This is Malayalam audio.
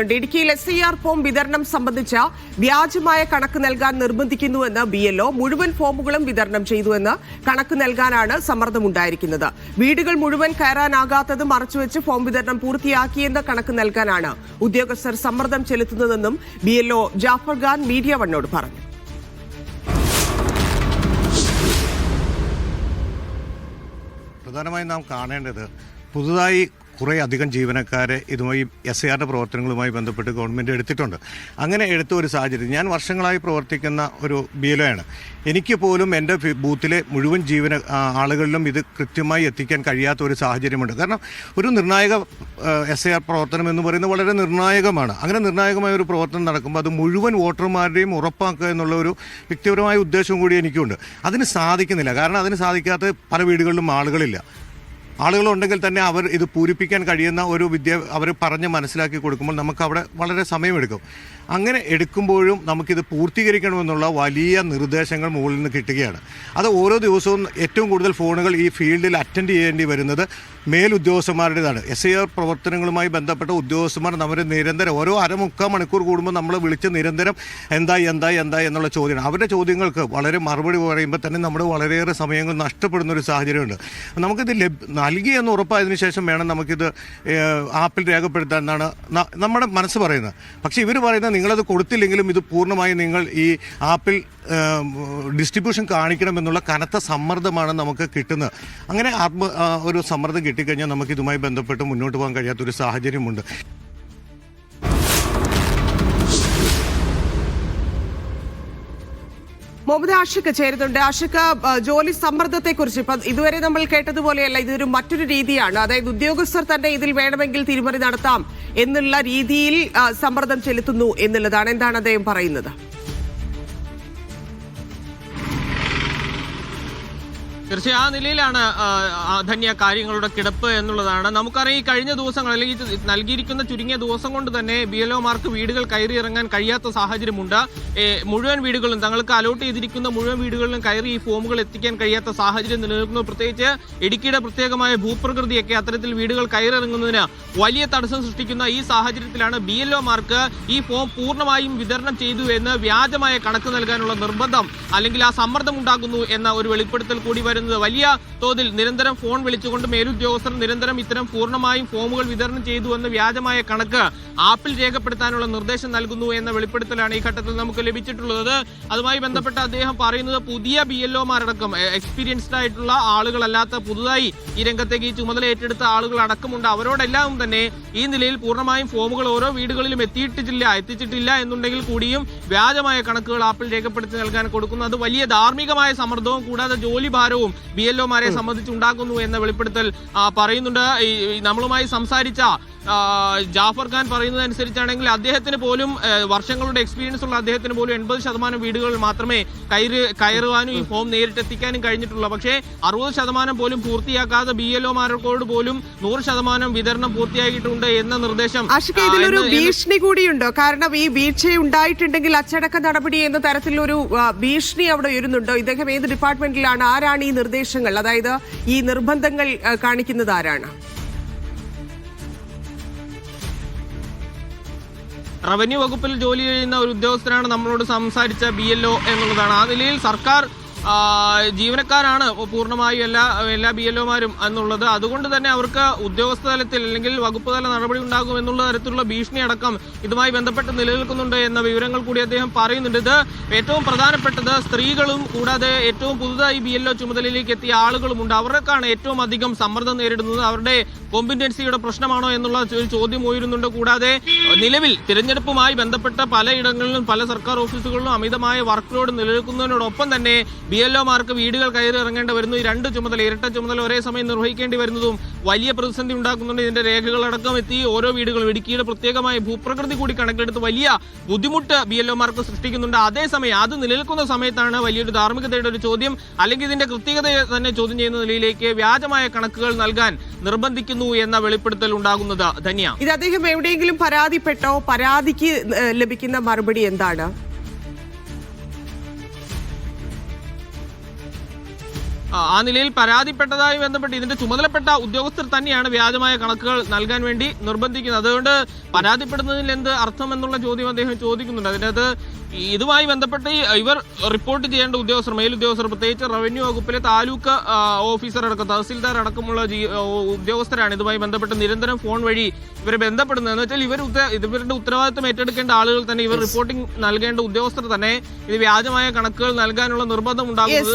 ഇടുക്കിയിൽ എസ് ഐ ആർ ഫോം വിതരണം സംബന്ധിച്ച വ്യാജമായ കണക്ക് നൽകാൻ നിർബന്ധിക്കുന്നുവെന്ന് ബി എൽഒ മുഴുവൻ ഫോമുകളും വിതരണം ചെയ്തുവെന്ന് കണക്ക് നൽകാനാണ് സമ്മർദ്ദമുണ്ടായിരിക്കുന്നത്. വീടുകൾ മുഴുവൻ കയറാനാകാത്തത് മറച്ചുവെച്ച് ഫോം വിതരണം പൂർത്തിയാക്കിയെന്ന് കണക്ക് നൽകാനാണ് ഉദ്യോഗസ്ഥർ സമ്മർദ്ദം ചെലുത്തുന്നതെന്നും B LO Jafar Khan media വണ്ണോട് പറഞ്ഞു. പ്രധാനമായും നാം കാണേണ്ടത് പുതുതായി കുറേ അധികം ജീവനക്കാരെ ഇതുമായി എസ് ആറിന്റെ പ്രവർത്തനങ്ങളുമായി ബന്ധപ്പെട്ട് ഗവൺമെന്റ് എടുത്തിട്ടുണ്ട്. അങ്ങനെ എടുത്ത ഒരു സാഹചര്യം. ഞാൻ വർഷങ്ങളായി പ്രവർത്തിക്കുന്ന ഒരു ബി ആണ്. എനിക്ക് പോലും എന്റെ ബൂത്തിലെ മുഴുവൻ ജീവന ആളുകളിലും ഇത് കൃത്യമായി എത്തിക്കാൻ കഴിയാത്ത ഒരു സാഹചര്യമുണ്ട്. കാരണം ഒരു നിർണായക എസ് ആർ പ്രവർത്തനം എന്ന് പറയുന്നത് വളരെ നിർണായകമാണ്. അങ്ങനെ നിർണായകമായ ഒരു പ്രവർത്തനം നടക്കുമ്പോൾ അത് മുഴുവൻ വോട്ടർമാരുടെയും ഉറപ്പാക്കുക എന്നുള്ള ഒരു വ്യക്തിപരമായ ഉദ്ദേശവും കൂടി എനിക്കുണ്ട്. അതിന് സാധിക്കുന്നില്ല. കാരണം അതിന് സാധിക്കാത്ത പല വീടുകളിലും ആളുകളില്ല. ആളുകളുണ്ടെങ്കിൽ തന്നെ അവർ ഇത് പൂരിപ്പിക്കാൻ കഴിയുന്ന ഒരു വിദ്യ അവർ പറഞ്ഞ് മനസ്സിലാക്കി കൊടുക്കുമ്പോൾ നമുക്ക് അവിടെ വളരെ സമയമെടുക്കും. അങ്ങനെ എടുക്കുമ്പോഴും നമുക്കിത് പൂർത്തീകരിക്കണമെന്നുള്ള വലിയ നിർദ്ദേശങ്ങൾ മുകളിൽ നിന്ന് കിട്ടുകയാണ്. അത് ഓരോ ദിവസവും ഏറ്റവും കൂടുതൽ ഫോണുകൾ ഈ ഫീൽഡിൽ അറ്റൻഡ് ചെയ്യേണ്ടി വരുന്നത് മേലുദ്യോഗസ്ഥന്മാരുടേതാണ്. എസ് ഐ ആർ പ്രവർത്തനങ്ങളുമായി ബന്ധപ്പെട്ട ഉദ്യോഗസ്ഥന്മാർ നമ്മൾ നിരന്തരം ഓരോ അരമുക്കാൽ മണിക്കൂർ കൂടുമ്പോൾ നമ്മൾ വിളിച്ച് നിരന്തരം എന്താ എന്താ എന്താ എന്നുള്ള ചോദ്യമാണ്. അവരുടെ ചോദ്യങ്ങൾക്ക് വളരെ മറുപടി പറയുമ്പോൾ തന്നെ നമ്മൾ വളരെയേറെ സമയങ്ങൾ നഷ്ടപ്പെടുന്ന ഒരു സാഹചര്യമുണ്ട്. നമുക്കിത് ലഭ് നൽകി എന്ന് ഉറപ്പായതിനു ശേഷം വേണം നമുക്കിത് ആപ്പിൽ രേഖപ്പെടുത്താൻ എന്നാണ് നമ്മുടെ മനസ്സ് പറയുന്നത്. പക്ഷേ ഇവർ പറയുന്നത് നിങ്ങളത് കൊടുത്തില്ലെങ്കിലും ഇത് പൂർണമായും നിങ്ങൾ ഈ ആപ്പിൽ ഡിസ്ട്രിബ്യൂഷൻ കാണിക്കണമെന്നുള്ള കനത്ത സമ്മർദ്ദമാണ് നമുക്ക് കിട്ടുന്നത്. അങ്ങനെ ആത്മ ഒരു സമ്മർദ്ദം കിട്ടിക്കഴിഞ്ഞാൽ നമുക്ക് ഇതുമായി ബന്ധപ്പെട്ട് മുന്നോട്ട് പോകാൻ കഴിയാത്തൊരു സാഹചര്യമുണ്ട്. മുഹമ്മദ് ആഷിഖ് ചേരുന്നുണ്ട്. ആഷിഖ് ആ, ജോലി സമ്മർദ്ദത്തെ കുറിച്ച് ഇപ്പൊ ഇതുവരെ നമ്മൾ കേട്ടതുപോലെയല്ല ഇതൊരു മറ്റൊരു രീതിയാണ്. അതായത് ഉദ്യോഗസ്ഥർ തന്നെ ഇതിൽ വേണമെങ്കിൽ തിരിമറി നടത്താം എന്നുള്ള രീതിയിൽ സമ്മർദ്ദം ചെലുത്തുന്നു എന്നുള്ളതാണ്. എന്താണ് അദ്ദേഹം പറയുന്നത്? തീർച്ചയായും ആ നിലയിലാണ് ധന്യ കാര്യങ്ങളുടെ കിടപ്പ് എന്നുള്ളതാണ്. നമുക്കറിയാം ഈ കഴിഞ്ഞ ദിവസങ്ങൾ അല്ലെങ്കിൽ നൽകിയിരിക്കുന്ന ചുരുങ്ങിയ ദിവസം കൊണ്ട് തന്നെ ബി എൽ ഒമാർക്ക് വീടുകൾ കയറി ഇറങ്ങാൻ കഴിയാത്ത സാഹചര്യമുണ്ട്. മുഴുവൻ വീടുകളും തങ്ങൾക്ക് അലോട്ട് ചെയ്തിരിക്കുന്ന മുഴുവൻ വീടുകളിലും കയറി ഈ ഫോമുകൾ എത്തിക്കാൻ കഴിയാത്ത സാഹചര്യം നിലനിൽക്കുന്നു. പ്രത്യേകിച്ച് ഇടുക്കിയുടെ പ്രത്യേകമായ ഭൂപ്രകൃതിയൊക്കെ അത്തരത്തിൽ വീടുകൾ കയറിറങ്ങുന്നതിന് വലിയ തടസ്സം സൃഷ്ടിക്കുന്ന ഈ സാഹചര്യത്തിലാണ് ബി എൽ ഒമാർക്ക് ഈ ഫോം പൂർണമായും വിതരണം ചെയ്തു എന്ന് വ്യാജമായ കണക്ക് നൽകാനുള്ള നിർബന്ധം അല്ലെങ്കിൽ ആ സമ്മർദ്ദം ഉണ്ടാകുന്നു എന്ന ഒരു വെളിപ്പെടുത്തൽ കൂടി വരുന്നത്. വലിയ തോതിൽ നിരന്തരം ഫോൺ വിളിച്ചുകൊണ്ട് മേലുദ്യോഗസ്ഥർ നിരന്തരം ഇത്തരം പൂർണമായും ഫോമുകൾ വിതരണം ചെയ്തു എന്ന വ്യാജമായ കണക്ക് ആപ്പിൽ രേഖപ്പെടുത്താനുള്ള നിർദ്ദേശം നൽകുന്നു എന്ന വെളിപ്പെടുത്തലാണ് ഈ ഘട്ടത്തിൽ നമുക്ക് ലഭിച്ചിട്ടുള്ളത്. അതുമായി ബന്ധപ്പെട്ട് അദ്ദേഹം പറയുന്നത് പുതിയ ബി എൽ ഒമാരടക്കം എക്സ്പീരിയൻസ്ഡ് ആയിട്ടുള്ള ആളുകളല്ലാത്ത പുതുതായി ഈ രംഗത്തേക്ക് ഈ ചുമതല ഏറ്റെടുത്ത ആളുകൾ അടക്കമുണ്ട്. അവരോടെല്ലാം തന്നെ ഈ നിലയിൽ പൂർണമായും ഫോമുകൾ ഓരോ വീടുകളിലും എത്തിയിട്ടില്ല എത്തിച്ചിട്ടില്ല എന്നുണ്ടെങ്കിൽ കൂടിയും വ്യാജമായ കണക്കുകൾ ആപ്പിൽ രേഖപ്പെടുത്തി നൽകാൻ കൊടുക്കുന്നു. അത് വലിയ ധാർമ്മികമായ സമ്മർദ്ദവും കൂടാതെ ജോലി ഭാരവും ബി എൽ ഒമാരെ സംബന്ധിച്ചുണ്ടാക്കുന്നു എന്ന വെളിപ്പെടുത്തൽ പറയുന്നുണ്ട്. നമ്മളുമായി സംസാരിച്ച ജാഫർ ഖാൻ പറയുന്നതനുസരിച്ചാണെങ്കിൽ അദ്ദേഹത്തിന് പോലും വർഷങ്ങളുടെ എക്സ്പീരിയൻസ് ഉള്ള അദ്ദേഹത്തിന് പോലും എൺപത് ശതമാനം വീടുകളിൽ മാത്രമേ കയറി കയറുവാനും ഈ ഫോം നേരിട്ടെത്തിക്കാനും കഴിഞ്ഞിട്ടുള്ളൂ. പക്ഷേ അറുപത് ശതമാനം പോലും പൂർത്തിയാക്കാതെ ബി എൽ ഒമാരോട് പോലും നൂറ് ശതമാനം വിതരണം പൂർത്തിയാക്കിയിട്ടുണ്ട് എന്ന നിർദ്ദേശം. ഇതിലൊരു ഭീഷണി കൂടിയുണ്ടോ? കാരണം ഈ വീഴ്ച ഉണ്ടായിട്ടുണ്ടെങ്കിൽ അച്ചടക്ക നടപടി എന്ന തരത്തിലൊരു ഭീഷണി അവിടെ ഉയരുന്നുണ്ടോ? ഇദ്ദേഹം ഏത് ഡിപ്പാർട്ട്മെന്റിലാണ് ആരാണ് ഈ നിർദ്ദേശങ്ങൾ? അതായത് ഈ നിർബന്ധങ്ങൾ കാണിക്കുന്നത് ആരാണ്? റവന്യൂ വകുപ്പിൽ ജോലി ചെയ്യുന്ന ഒരു ഉദ്യോഗസ്ഥനാണ് നമ്മളോട് സംസാരിച്ച ബി എന്നുള്ളതാണ്. ആ നിലയിൽ സർക്കാർ ജീവനക്കാരാണ് പൂർണമായും എല്ലാ എല്ലാ ബി എൽഒമാരും എന്നുള്ളത്. അതുകൊണ്ട് തന്നെ അവർക്ക് ഉദ്യോഗസ്ഥ തലത്തിൽ അല്ലെങ്കിൽ വകുപ്പ് തല നടപടി ഉണ്ടാകും എന്നുള്ള തരത്തിലുള്ള ഭീഷണി അടക്കം ഇതുമായി ബന്ധപ്പെട്ട് നിലനിൽക്കുന്നുണ്ട് എന്ന വിവരങ്ങൾ കൂടി അദ്ദേഹം പറയുന്നുണ്ട്. ഇത് ഏറ്റവും പ്രധാനപ്പെട്ടത് സ്ത്രീകളും കൂടാതെ ഏറ്റവും പുതുതായി ബി എൽഒ ചുമതലയിലേക്ക് എത്തിയ ആളുകളുമുണ്ട് അവർക്കാണ് ഏറ്റവും അധികം സമ്മർദ്ദം നേരിടുന്നത്. അവരുടെ കോമ്പിറ്റൻസിയുടെ പ്രശ്നമാണോ എന്നുള്ള ഒരു ചോദ്യം ഉയരുന്നുണ്ട്. കൂടാതെ നിലവിൽ തിരഞ്ഞെടുപ്പുമായി ബന്ധപ്പെട്ട പലയിടങ്ങളിലും പല സർക്കാർ ഓഫീസുകളിലും അമിതമായ വർക്ക് ലോഡ് നിലനിൽക്കുന്നതിനോടൊപ്പം തന്നെ ബി എൽ ഒമാർക്ക് വീടുകൾ കയറി ഇറങ്ങേണ്ടി വരുന്നു. ഈ രണ്ട് ചുമതല ഇരട്ട ചുമതല ഒരേ സമയം നിർവഹിക്കേണ്ടി വരുന്നതും വലിയ പ്രതിസന്ധി ഉണ്ടാക്കുന്നുണ്ട്. ഇതിന്റെ രേഖകളടക്കം എത്തി. ഓരോ വീടുകളും ഇടുക്കിയുടെ പ്രത്യേകമായ ഭൂപ്രകൃതി കൂടി കണക്കിലെടുത്ത് വലിയ ബുദ്ധിമുട്ട് ബി എൽ ഒമാർക്ക് സൃഷ്ടിക്കുന്നുണ്ട്. അതേസമയം അത് നിലനിൽക്കുന്ന സമയത്താണ് വലിയൊരു ധാർമ്മികതയുടെ ഒരു ചോദ്യം. അല്ലെങ്കിൽ ഇതിന്റെ കൃത്യതയെ തന്നെ ചോദ്യം ചെയ്യുന്ന നിലയിലേക്ക് വ്യാജമായ കണക്കുകൾ നൽകാൻ നിർബന്ധിക്കുന്നു എന്ന വെളിപ്പെടുത്തൽ ഉണ്ടാകുന്നത് ധന്യ. ഇത് അദ്ദേഹം എവിടെയെങ്കിലും പരാതിപ്പെട്ടോ? പരാതിക്ക് ലഭിക്കുന്ന മറുപടി എന്താണ്? ആ, നിലയിൽ പരാതിപ്പെട്ടതായി ബന്ധപ്പെട്ട് ഇതിന്റെ ചുമതലപ്പെട്ട ഉദ്യോഗസ്ഥർ തന്നെയാണ് വ്യാജമായ കണക്കുകൾ നൽകാൻ വേണ്ടി നിർബന്ധിക്കുന്നത്. അതുകൊണ്ട് പരാതിപ്പെടുന്നതിൽ എന്ത് അർത്ഥം എന്നുള്ള ചോദ്യം അദ്ദേഹം ചോദിക്കുന്നുണ്ട്. അതിനകത്ത് ഇതുമായി ബന്ധപ്പെട്ട് ഇവർ റിപ്പോർട്ട് ചെയ്യേണ്ട ഉദ്യോഗസ്ഥർ മേലുദ്യോഗസ്ഥർ പ്രത്യേകിച്ച് റവന്യൂ വകുപ്പിലെ താലൂക്ക് ഓഫീസർ അടക്കം തഹസിൽദാർ അടക്കമുള്ള ഉദ്യോഗസ്ഥരാണ് ഇതുമായി ബന്ധപ്പെട്ട് നിരന്തരം ഫോൺ വഴി ഇവരെ ബന്ധപ്പെടുന്നത്. എന്ന് വെച്ചാൽ ഇവർ ഇവരുടെ ഉത്തരവാദിത്തം ഏറ്റെടുക്കേണ്ട ആളുകൾ തന്നെ ഇവർ റിപ്പോർട്ടിംഗ് നൽകേണ്ട ഉദ്യോഗസ്ഥർ തന്നെ ഇത് വ്യാജമായ കണക്കുകൾ നൽകാനുള്ള നിർബന്ധം ഉണ്ടാകുന്നത്